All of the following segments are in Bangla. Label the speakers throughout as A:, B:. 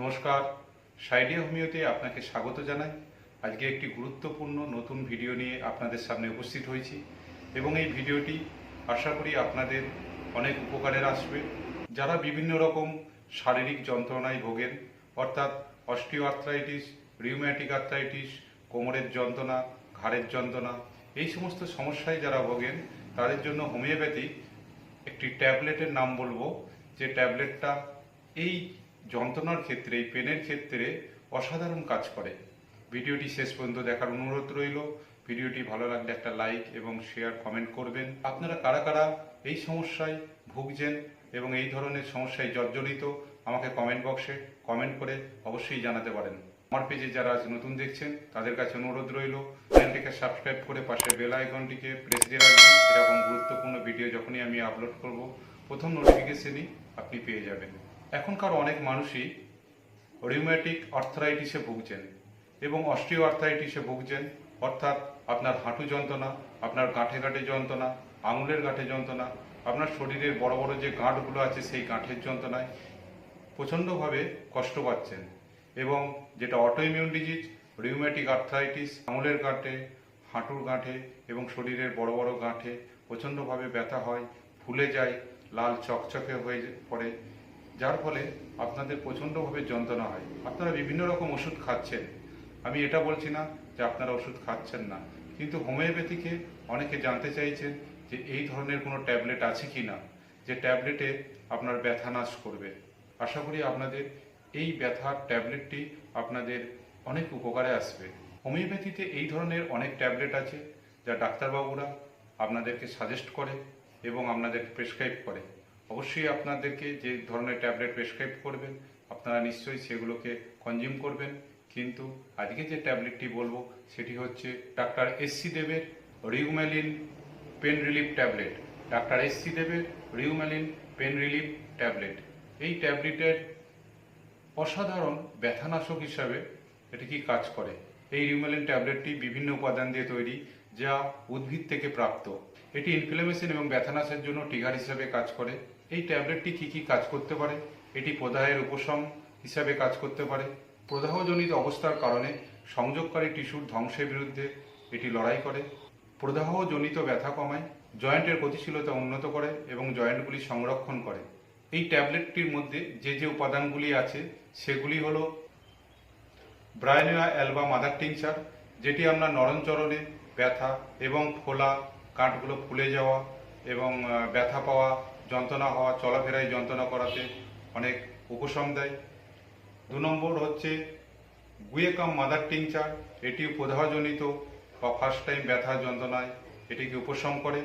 A: নমস্কার। সাইডিয়া হোমিওতে আপনাকে স্বাগত জানাই। আজকে একটি গুরুত্বপূর্ণ নতুন ভিডিও নিয়ে আপনাদের সামনে উপস্থিত হয়েছি এবং এই ভিডিওটি আশা করি আপনাদের অনেক উপকারের আসবে। যারা বিভিন্ন রকম শারীরিক যন্ত্রণায় ভোগেন, অর্থাৎ অস্টিও আর্থ্রাইটিস রিউম্যাটিক আর্থ্রাইটিস কোমরের যন্ত্রণা, ঘাড়ের যন্ত্রণা, এই সমস্ত সমস্যায় যারা ভোগেন, তাদের জন্য হোমিওপ্যাথি একটি ট্যাবলেটের নাম বলব। যে ট্যাবলেটটা এই যন্ত্রণার ক্ষেত্রে এই পেনের ক্ষেত্রে অসাধারণ কাজ করে। ভিডিওটি শেষ পর্যন্ত দেখার অনুরোধ রইল। ভিডিওটি ভালো লাগলে একটা লাইক এবং শেয়ার কমেন্ট করবেন। আপনারা কারা কারা এই সমস্যায় ভুগছেন এবং এই ধরনের সমস্যায় জর্জরিত, আমাকে কমেন্ট বক্সে কমেন্ট করে অবশ্যই জানাতে পারেন। আমার পেজে যারা আজ নতুন দেখছেন, তাদের কাছে অনুরোধ রইল, চ্যানেলটিকে সাবস্ক্রাইব করে পাশে বেল আইকনটিকে প্রেস দিয়ে রাখবেন। এরকম গুরুত্বপূর্ণ ভিডিও যখনই আমি আপলোড করব, প্রথম নোটিফিকেশনই আপনি পেয়ে যাবেন। এখনকার অনেক মানুষই রিউম্যাটিক আর্থ্রাইটিসে ভুগছেন এবং অস্টিও আর্থ্রাইটিসে ভুগছেন। অর্থাৎ আপনার হাঁটু যন্ত্রণা, আপনার গাঁঠে গাঁঠে যন্ত্রণা, আঙুলের গাঁঠে যন্ত্রণা, আপনার শরীরের বড় বড় যে গাঁটগুলো আছে সেই গাঁঠের যন্ত্রণায় প্রচণ্ডভাবে কষ্ট পাচ্ছেন এবং যেটা অটোইমিউন ডিজিজ রিউম্যাটিক আর্থ্রাইটিস আঙুলের গাঁঠে হাঁটুর গাঁঠে এবং শরীরের বড় বড় গাঁঠে প্রচণ্ডভাবে ব্যথা হয়, ফুলে যায়, লাল চকচকে হয়ে পড়ে। যার ফলে আপনাদের প্রচণ্ডভাবে যন্ত্রণা হয়। আপনারা বিভিন্ন রকম ওষুধ খাচ্ছেন। আমি এটা বলছি না যে আপনারা ওষুধ খাচ্ছেন না। কিন্তু হোমিওপ্যাথিকে অনেকে জানতে চাইছেন যে এই ধরনের কোনো ট্যাবলেট আছে কি না, যে ট্যাবলেটে আপনার ব্যথা নাশ করবে। আশা করি আপনাদের এই ব্যথার ট্যাবলেটটি আপনাদের অনেক উপকারে আসবে। হোমিওপ্যাথিতে এই ধরনের অনেক ট্যাবলেট আছে যা ডাক্তারবাবুরা আপনাদেরকে সাজেস্ট করে এবং আপনাদের প্রেসক্রাইব করে। অবশ্যই আপনাদেরকে যে ধরনের ট্যাবলেট প্রেসক্রাইব করবেন, আপনারা নিশ্চয়ই সেগুলোকে কনজিউম করবেন। কিন্তু আজকে যে ট্যাবলেটটি বলব, সেটি হচ্ছে ডাক্তার এসসি দেবের রিউম্যালিন পেন রিলিফ ট্যাবলেট। ডাক্তার এসসি দেবের রিউম্যালিন পেন রিলিফ ট্যাবলেট। এই ট্যাবলেটের অসাধারণ ব্যথানাশক হিসাবে এটি কি কাজ করে? এই রিউমেলিন ট্যাবলেটটি বিভিন্ন উপাদান দিয়ে তৈরি। যা উদ্ভিদ থেকে প্রাপ্ত। এটি ইনফ্লেমেশন এবং ব্যথানাশের জন্য টিগার হিসাবে কাজ করে। এই ট্যাবলেটটি কি কি কাজ করতে পারে? এটি প্রদাহের উপশম হিসাবে কাজ করতে পারে। প্রদাহজনিত অবস্থার কারণে সংযোগকারী টিস্যুর ধ্বংসের বিরুদ্ধে এটি লড়াই করে। প্রদাহজনিত ব্যথা কমায়, জয়েন্টের গতিশীলতা উন্নত করে এবং জয়েন্টগুলি সংরক্ষণ করে। এই ট্যাবলেটটির মধ্যে যে যে উপাদানগুলি আছে, সেগুলি হল ব্রায়নিয়া অ্যালবা মাদার টিংচার যেটি আপনার নরমচরণে ব্যথা এবং ফোলা কাঠগুলো ফুলে যাওয়া এবং ব্যথা পাওয়া, যন্ত্রণা হওয়া, চলাফেরায় যন্ত্রণা করাতে অনেক উপশম দেয়। দু নম্বর হচ্ছে গুয়েকাম মাদার টিংচার, এটিও প্রদাহজনিত বা ফার্স্ট টাইম ব্যথা যন্ত্রণায় এটিকে উপশম করে।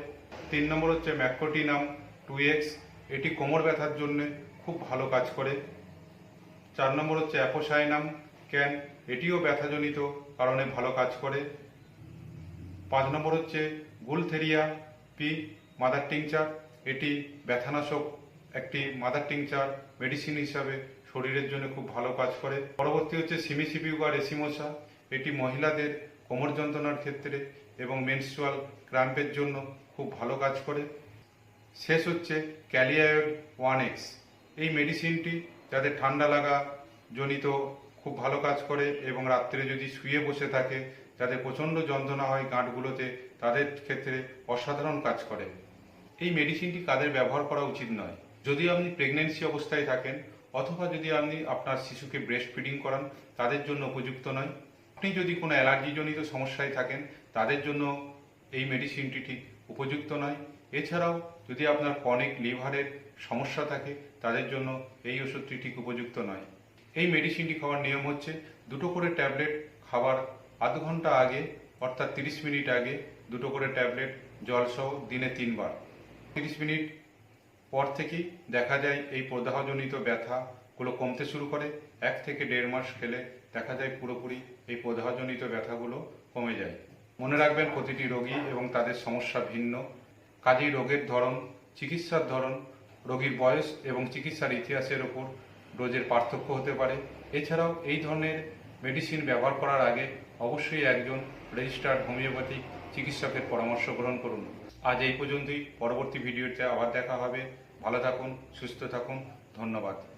A: তিন নম্বর হচ্ছে ম্যাক্রোটিনাম টু এক্স, এটি কোমর ব্যথার জন্য খুব ভালো কাজ করে। চার নম্বর হচ্ছে অ্যাপোসাইনাম ক্যান, এটিও ব্যথাজনিত কারণে ভালো কাজ করে। পাঁচ নম্বর হচ্ছে গুলথেরিয়া, পি মাদার টিংচার এটি ব্যথানাশক, একটি মাদার টিংচার মেডিসিন হিসাবে শরীরের জন্য খুব ভালো কাজ করে। পরবর্তী হচ্ছে সিমিসিপিউগা রেসিমোসা, এটি মহিলাদের কোমর যন্ত্রণার ক্ষেত্রে এবং মেনস্ট্রুয়াল ক্র্যাম্পের জন্য খুব ভালো কাজ করে। শেষ হচ্ছে ক্যালিয়ায়ড ওয়ান এক্স। এই মেডিসিনটি যাদের ঠান্ডা লাগা জনিত খুব ভালো কাজ করে এবং রাত্রে যদি শুয়ে বসে থাকে যাদের প্রচণ্ড যন্ত্রণা হয় গাঁটগুলোতে, তাদের ক্ষেত্রে অসাধারণ কাজ করে। এই মেডিসিনটি কাদের ব্যবহার করা উচিত নয়। যদি আপনি প্রেগনেন্সি অবস্থায় থাকেন, অথবা যদি আপনি আপনার শিশুকে ব্রেস্ট ফিডিং করান, তাদের জন্য উপযুক্ত নয়। আপনি যদি কোনো অ্যালার্জিজনিত সমস্যায় থাকেন, তাদের জন্য এই মেডিসিনটি ঠিক উপযুক্ত নয়। এছাড়াও যদি আপনার কনিক লিভারের সমস্যা থাকে, তাদের জন্য এই ওষুধটি ঠিক উপযুক্ত নয়। এই মেডিসিনটি খাওয়ার নিয়ম হচ্ছে দুটো করে ট্যাবলেট খাবার আধ ঘণ্টা আগে, অর্থাৎ তিরিশ মিনিট আগে, দুটো করে ট্যাবলেট জলসহ দিনে তিনবার। তিরিশ মিনিট পর থেকেই দেখা যায় এই প্রদাহজনিত ব্যথাগুলো কমতে শুরু করে। এক থেকে দেড় মাস খেলে দেখা যায় পুরোপুরি এই প্রদাহজনিত ব্যথাগুলো কমে যায়। মনে রাখবেন, প্রতিটি রোগী এবং তাদের সমস্যা ভিন্ন। কাজেই রোগের ধরন, চিকিৎসার ধরন, রোগীর বয়স এবং চিকিৎসার ইতিহাসের ওপর ডোজের পার্থক্য হতে পারে। এছাড়াও এই ধরনের মেডিসিন ব্যবহার করার আগে অবশ্যই একজন রেজিস্টার্ড হোমিওপ্যাথি চিকিৎসকের পরামর্শ গ্রহণ করুন। আজ এই পর্যন্তই। পরবর্তী ভিডিওতে আবার দেখা হবে। ভালো থাকুন, সুস্থ থাকুন। ধন্যবাদ।